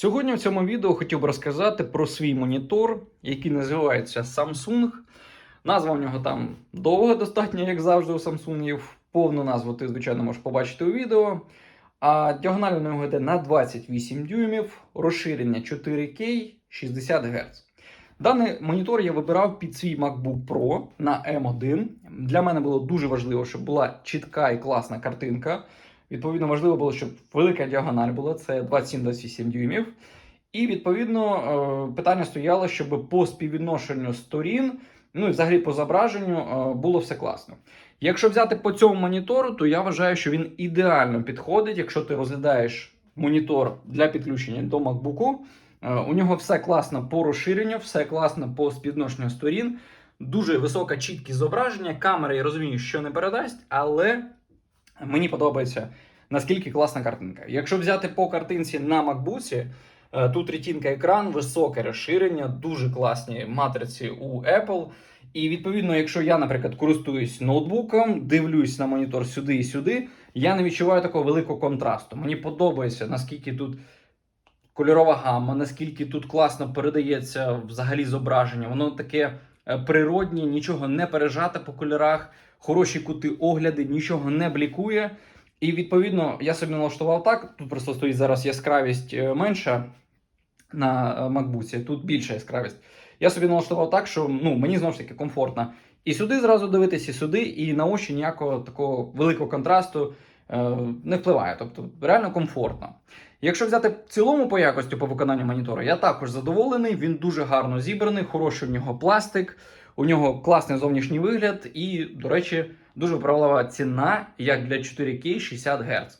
Сьогодні в цьому відео хотів би розказати про свій монітор, який називається Samsung. Назва в нього там довга достатньо, як завжди у Samsung. Повну назву ти, звичайно, можеш побачити у відео. А діагональ у нього йде на 28 дюймів, розширення 4К 60 Гц. Даний монітор я вибирав під свій MacBook Pro на M1. Для мене було дуже важливо, щоб була чітка і класна картинка. Відповідно, важливо було, щоб велика діагональ була, це 27-28 дюймів. І відповідно е, питання стояло, щоб по співвідношенню сторін, ну і взагалі по зображенню е, було все класно. Якщо взяти по цьому монітору, то я вважаю, що він ідеально підходить, якщо ти розглядаєш монітор для підключення до MacBook. Е, У нього все класно по розширенню, все класно по співвідношенню сторін. Дуже висока чіткість зображення. Камера, я розумію, що не передасть, але мені подобається наскільки класна картинка. Якщо взяти по картинці на MacBook, е, тут ретінка екран, високе розширення, дуже класні матриці у Apple. І відповідно, якщо я, наприклад, користуюсь ноутбуком, дивлюсь на монітор сюди і сюди, я не відчуваю такого великого контрасту. Мені подобається, наскільки тут кольорова гамма, наскільки тут класно передається взагалі зображення. Воно таке е, природнє, нічого не пережате по кольорах, хороші кути огляди, нічого не блікує. І відповідно я собі налаштував так. Тут просто стоїть зараз яскравість е, менша на е, MacBook, тут більша яскравість. Я собі налаштував так, що ну, мені знову ж таки комфортно. І сюди зразу дивитись, і сюди, і на очі ніякого такого великого контрасту не впливає. Тобто реально комфортно. Якщо взяти в цілому по якості по виконанню монітора, я також задоволений. Він дуже гарно зібраний, хороший у нього пластик, у нього класний зовнішній вигляд, і, до речі, дуже вправлива ціна, як для 4К 60 Гц.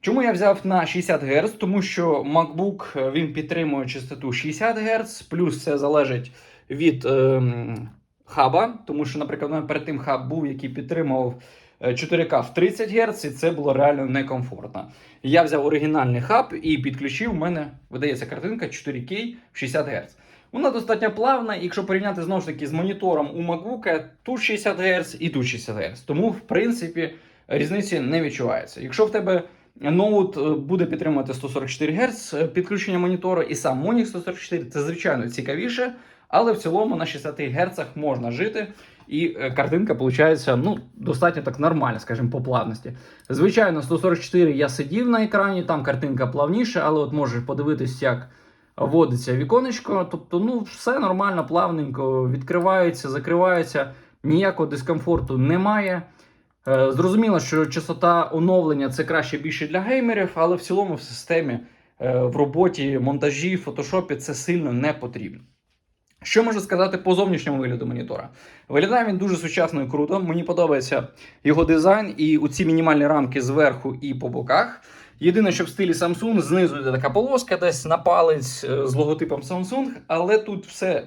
Чому я взяв на 60 Гц? Тому що MacBook е, він підтримує частоту 60 Гц, плюс це залежить від ем, хаба, тому що, наприклад, перед тим хаб був, який підтримував е, 4К в 30 Гц, і це було реально некомфортно. Я взяв оригінальний хаб і підключив. У мене видається картинка 4К в 60 Гц. Вона достатньо плавна, якщо порівняти знову ж таки з монітором у MacBook, тут 60 Гц і тут 60 Гц. Тому, в принципі, різниці не відчувається. Якщо в тебе ноут е, буде підтримувати 144 Гц підключення монітора, і сам Monix 144, це звичайно цікавіше, але в цілому на 60 Гц можна жити. І е, картинка виходить ну, достатньо так нормальна, скажімо, по плавності. Звичайно, 144 я сидів на екрані, там картинка плавніша, але от можеш подивитись, як вводиться віконечко. Тобто, ну, все нормально, плавненько, відкривається, закривається, ніякого дискомфорту немає. Е, Зрозуміло, що частота оновлення це краще більше для геймерів, але в цілому в системі, е, в роботі, монтажі, фотошопі це сильно не потрібно. Що можу сказати по зовнішньому вигляду монітора? Виглядає він дуже сучасно і круто. Мені подобається його дизайн і ці мінімальні рамки зверху і по боках. Єдине, що в стилі Samsung знизу йде така полоска, десь на палець е, з логотипом Samsung, але тут все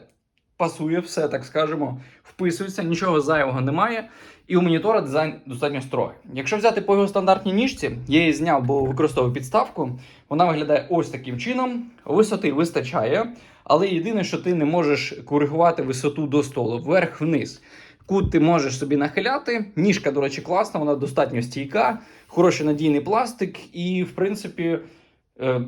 пасує, все так скажемо, вписується, нічого зайвого немає. І у монітора дизайн достатньо строгий. Якщо взяти по його стандартній ніжці, я її зняв, бо використовую підставку. Вона виглядає ось таким чином. Висоти вистачає, але єдине, що ти не можеш коригувати висоту до столу, вверх-вниз. Кут ти можеш собі нахиляти. Ніжка, до речі, класна, вона достатньо стійка, хороший надійний пластик, і, в принципі,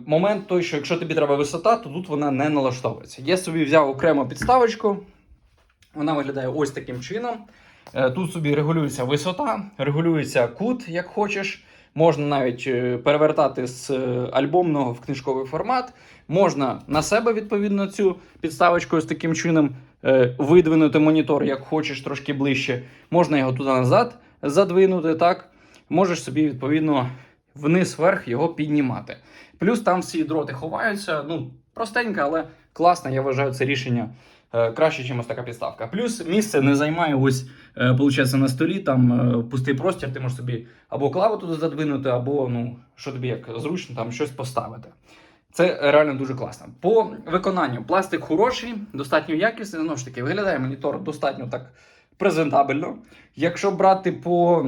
момент той, що якщо тобі треба висота, то тут вона не налаштовується. Я собі взяв окремо підставочку. Вона виглядає ось таким чином. Е, Тут собі регулюється висота, регулюється кут, як хочеш. Можна навіть е, перевертати з е, альбомного в книжковий формат. Можна на себе відповідно цю підставочку з таким чином е, видвинути монітор, як хочеш, трошки ближче. Можна його туди назад задвинути. так. Можеш собі відповідно вниз-вверх його піднімати. Плюс там всі дроти ховаються. Ну, простенько, але класно. Я вважаю це рішення е, краще, ніж ось така підставка. Плюс місце не займає ось, е, получається, на столі, там е, пустий простір, ти можеш собі або клаву туди задвинути, або ну, що тобі як зручно, там щось поставити. Це реально дуже класно. По виконанню пластик хороший, достатньо якісний. Знову ж таки, виглядає монітор достатньо так презентабельно. Якщо брати по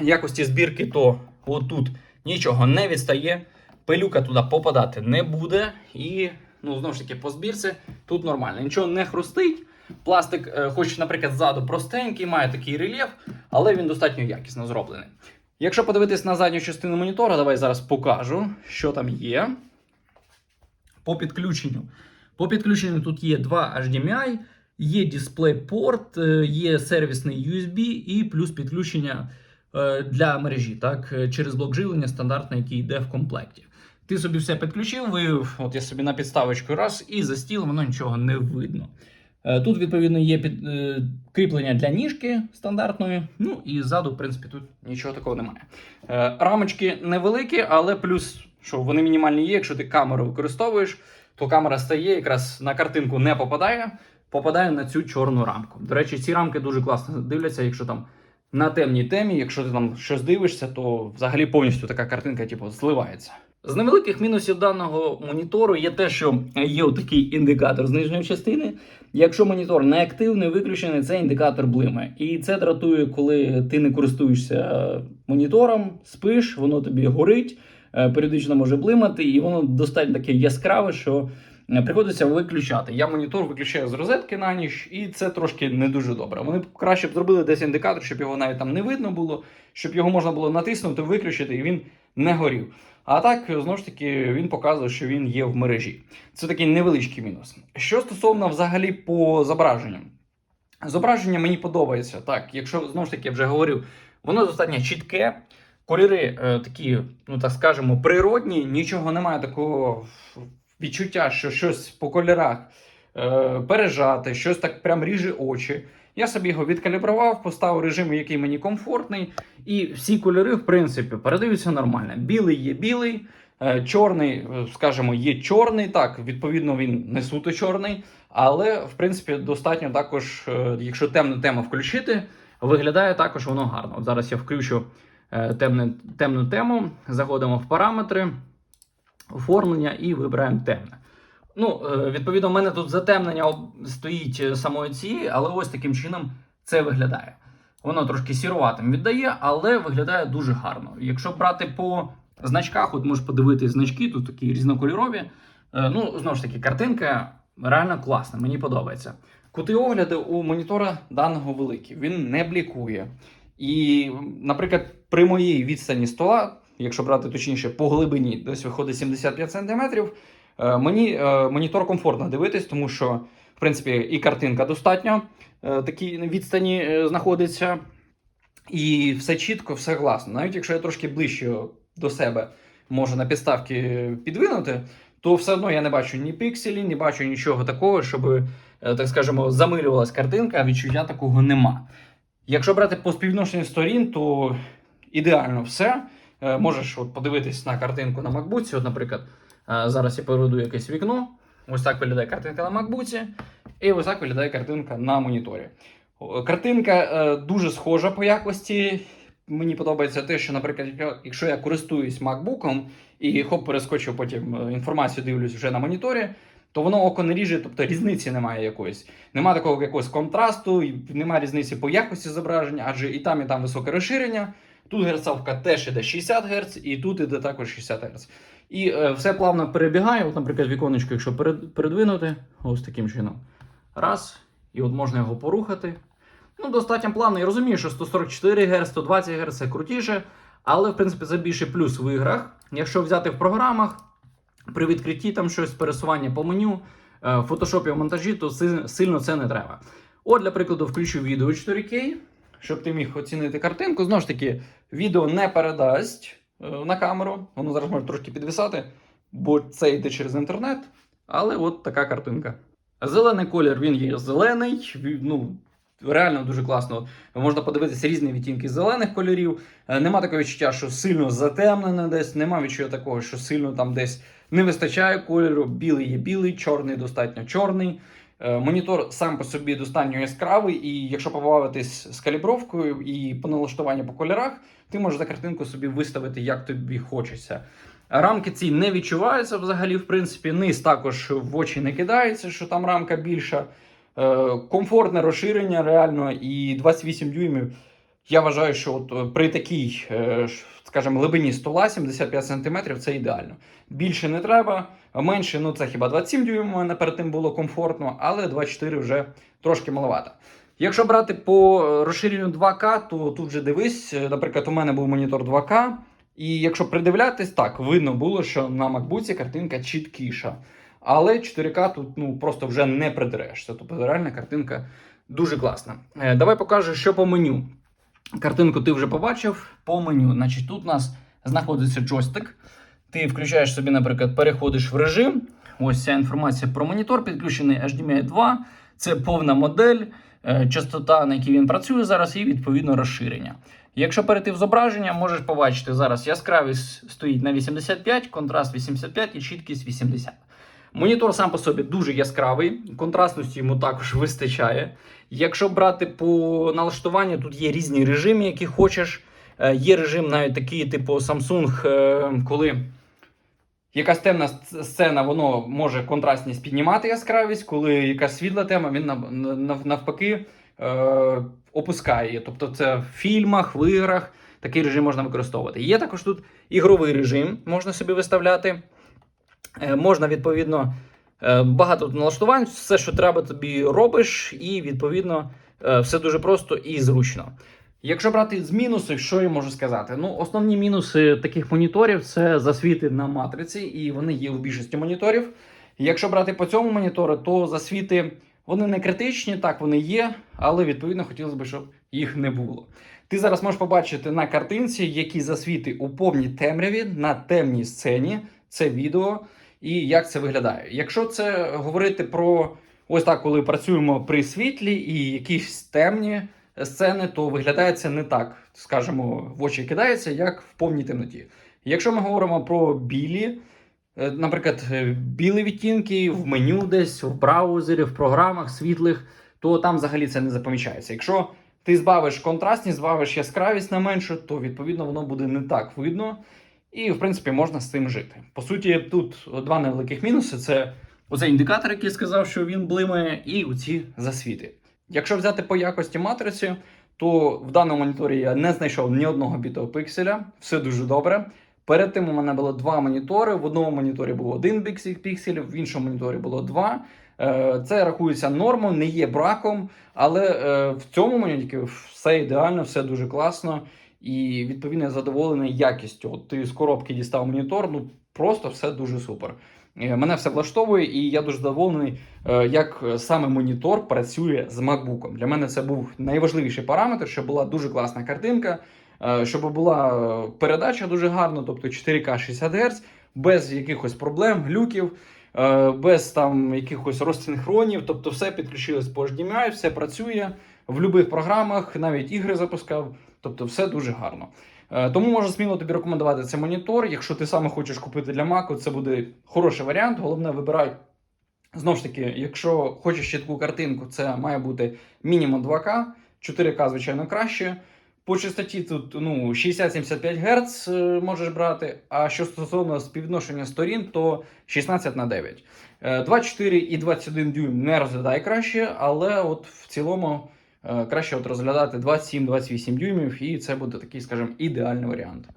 якості збірки, то отут нічого не відстає. Пилюка туди попадати не буде. І, ну, знову ж таки, по збірці тут нормально. Нічого не хрустить. Пластик, е, хоч, наприклад, ззаду простенький, має такий рельєф, але він достатньо якісно зроблений. Якщо подивитись на задню частину монітора, давай зараз покажу, що там є. по підключенню. По підключенню тут є два HDMI, є DisplayPort, е, є сервісний USB і плюс підключення для мережі, так, е, через блок живлення стандартний, який йде в комплекті. Ти собі все підключив, вивів, от я собі на підставочку раз, і за стіл воно нічого не видно. Е, Тут, відповідно, є під, е, кріплення для ніжки стандартної. Ну і ззаду, в принципі, тут нічого такого немає. Е, рамочки невеликі, але плюс, що вони мінімальні є. Якщо ти камеру використовуєш, то камера стає якраз на картинку не попадає, попадає на цю чорну рамку. До речі, ці рамки дуже класно дивляться, якщо там на темній темі, якщо ти там щось дивишся, то взагалі повністю така картинка, типу, зливається. З невеликих мінусів даного монітору є те, що є такий індикатор з нижньої частини. Якщо монітор не активний, виключений, це індикатор блиме. І це дратує, коли ти не користуєшся е, монітором, спиш, воно тобі горить, е, періодично може блимати, і воно достатньо таке яскраве, що приходиться виключати. Я монітор виключаю з розетки на ніч, і це трошки не дуже добре. Вони краще б зробили десь індикатор, щоб його навіть там не видно було, щоб його можна було натиснути, виключити, і він не горів. А так, знову ж таки, він показує, що він є в мережі. Це такий невеличкий мінус. Що стосовно взагалі по зображенню. Зображення мені подобається. Так, якщо знову ж таки я вже говорив, воно достатньо чітке. Кольори е, такі, ну так скажемо, природні, нічого немає такого відчуття, що щось по кольорах е, пережати, щось так прям ріже очі. Я собі його відкалібрував, поставив режим, який мені комфортний, і всі кольори, в принципі, передаються нормально. Білий є білий, е, чорний, е, скажімо, є чорний. Так, відповідно, він не суто чорний, але в принципі достатньо також, е, якщо темну тему включити, виглядає також воно гарно. От зараз я включу е, темне, темну тему, заходимо в параметри, оформлення і вибираємо темне. Ну, е, відповідно, в мене тут затемнення стоїть е, самої цієї, але ось таким чином це виглядає. Воно трошки сіруватим віддає, але виглядає дуже гарно. Якщо брати по значках, от можеш подивитись значки, тут такі різнокольорові. Е, Ну, знову ж таки, картинка реально класна, мені подобається. Кути огляду у монітора даного великі, він не блікує. І, наприклад, при моїй відстані стола, якщо брати точніше по глибині, десь виходить 75 см, е, мені е, монітор комфортно дивитись, тому що, в принципі, і картинка достатньо е, такій відстані знаходиться. І все чітко, все гласно. Навіть якщо я трошки ближче до себе можу на підставки підвинути, то все одно я не бачу ні пікселі, не бачу нічого такого, щоб, так скажемо, замилювалась картинка, а відчуття такого нема. Якщо брати по співвідношенню сторін, то ідеально все. Е, Можеш от подивитись на картинку на MacBook. От, наприклад, е, зараз я переведу якесь вікно. Ось так виглядає картинка на MacBook, і ось так виглядає картинка на моніторі. Картинка е, дуже схожа по якості. Мені подобається те, що, наприклад, якщо я користуюсь MacBook і хоп, перескочив потім інформацію, дивлюсь вже на моніторі, то воно око не ріже, тобто різниці немає якоїсь. Немає такого якогось контрасту, немає різниці по якості зображення, адже і там, і там високе розширення. Тут герцовка теж іде 60 Гц, і тут іде також 60 Гц. І е, все плавно перебігає. От, наприклад, віконечко, якщо передвинути, ось таким чином. Раз, і от можна його порухати. Ну, достатньо плавно. Я розумію, що 144 Гц, 120 Гц це крутіше, але в принципі це більше плюс в іграх. Якщо взяти в програмах, при відкритті там щось пересування по меню, е, в фотошопі в монтажі, то сильно це не треба. От, для прикладу, включу відео 4К, щоб ти міг оцінити картинку. Знову ж таки, відео не передасть е, на камеру. Воно зараз може трошки підвисати, бо це йде через інтернет. Але от така картинка. Зелений колір він є зелений. Ну, реально дуже класно. Можна подивитися різні відтінки зелених кольорів. Е, Нема такого відчуття, що сильно затемнене десь. Нема відчуття такого, що сильно там десь не вистачає кольору. Білий є білий, чорний достатньо чорний. Е, Монітор сам по собі достатньо яскравий, і якщо побавитись з калібровкою і по налаштуванню по кольорах, ти можеш за картинку собі виставити, як тобі хочеться. Рамки ці не відчуваються взагалі, в принципі, низ також в очі не кидається, що там рамка більша. Е, комфортне розширення реально, і 28 дюймів. Я вважаю, що от е, при такій, скажімо, глибині стола 75 см це ідеально. Більше не треба, менше, ну це хіба 27 дюймів, у мене перед тим було комфортно, але 24 вже трошки маловато. Якщо брати по е, розширенню 2К, то тут вже дивись, е, наприклад, у мене був монітор 2К, і якщо придивлятись, так, видно було, що на MacBook картинка чіткіша. Але 4К тут ну, просто вже не придерешся. Тобто реальна картинка дуже класна. Е, давай покажу, що по меню. Картинку ти вже побачив по меню. Значить, тут у нас знаходиться джойстик. Ти включаєш собі, наприклад, переходиш в режим. Ось ця інформація про монітор, підключений HDMI 2. Це повна модель, е, частота, на якій він працює зараз, і відповідно розширення. Якщо перейти в зображення, можеш побачити зараз яскравість стоїть на 85, контраст 85 і чіткість 80. Монітор сам по собі дуже яскравий, контрастності йому також вистачає. Якщо брати по налаштуванню, тут є різні режими, які хочеш. Е, Є режим навіть такий, типу Samsung, е, коли якась темна сцена, воно може контрастність піднімати яскравість, коли якась світла тема, він нав- нав- навпаки е, опускає. Тобто це в фільмах, в іграх такий режим можна використовувати. Є також тут ігровий режим, можна собі виставляти. Е, можна відповідно е, багато налаштувань, все, що треба, тобі робиш, і відповідно е, все дуже просто і зручно. Якщо брати з мінусів, що я можу сказати? Ну, основні мінуси таких моніторів це засвіти на матриці, і вони є у більшості моніторів. Якщо брати по цьому монітору, то засвіти вони не критичні, так вони є, але відповідно хотілося б, щоб їх не було. Ти зараз можеш побачити на картинці, які засвіти у повній темряві на темній сцені. Це відео і як це виглядає. Якщо це говорити про ось так, коли працюємо при світлі і якісь темні сцени, то виглядає це не так, скажімо, в очі кидається, як в повній темноті. Якщо ми говоримо про білі, е, наприклад, е, білі відтінки в меню десь, в браузері, в програмах світлих, то там взагалі це не запомічається. Якщо ти збавиш контрастність, збавиш яскравість на меншу, то відповідно воно буде не так видно. І, в принципі, можна з цим жити. По суті, тут два невеликих мінуси: це оцей індикатор, який сказав, що він блимає, і оці засвіти. Якщо взяти по якості матриці, то в даному моніторі я не знайшов ні одного бітого пікселя, все дуже добре. Перед тим у мене було два монітори. В одному моніторі був один піксель, в іншому моніторі було два. Е, Це рахується нормою, не є браком, але е, в цьому моніторі все ідеально, все дуже класно. І відповідно я задоволений якістю. От ти з коробки дістав монітор, ну просто все дуже супер. Е, Мене все влаштовує, і я дуже задоволений, е, як саме монітор працює з MacBook. Для мене це був найважливіший параметр, щоб була дуже класна картинка, е, щоб була передача дуже гарна, тобто 4К 60 Гц, без якихось проблем, глюків, без там якихось розсинхронів. Тобто все підключилось по HDMI, все працює в будь-яких програмах, навіть ігри запускав. Тобто, все дуже гарно. Е, Тому можу сміло тобі рекомендувати цей монітор. Якщо ти саме хочеш купити для Mac, це буде хороший варіант. Головне, вибирай. Знову ж таки, якщо хочеш чітку картинку, це має бути мінімум 2К, 4К, звичайно, краще. По частоті тут ну, 60-75 Гц е, можеш брати. А що стосовно співвідношення сторін, то 16 на 9. Е, 24 і 21 дюйм не розглядай краще, але от в цілому е, краще от розглядати 27-28 дюймів, і це буде такий, скажімо, ідеальний варіант.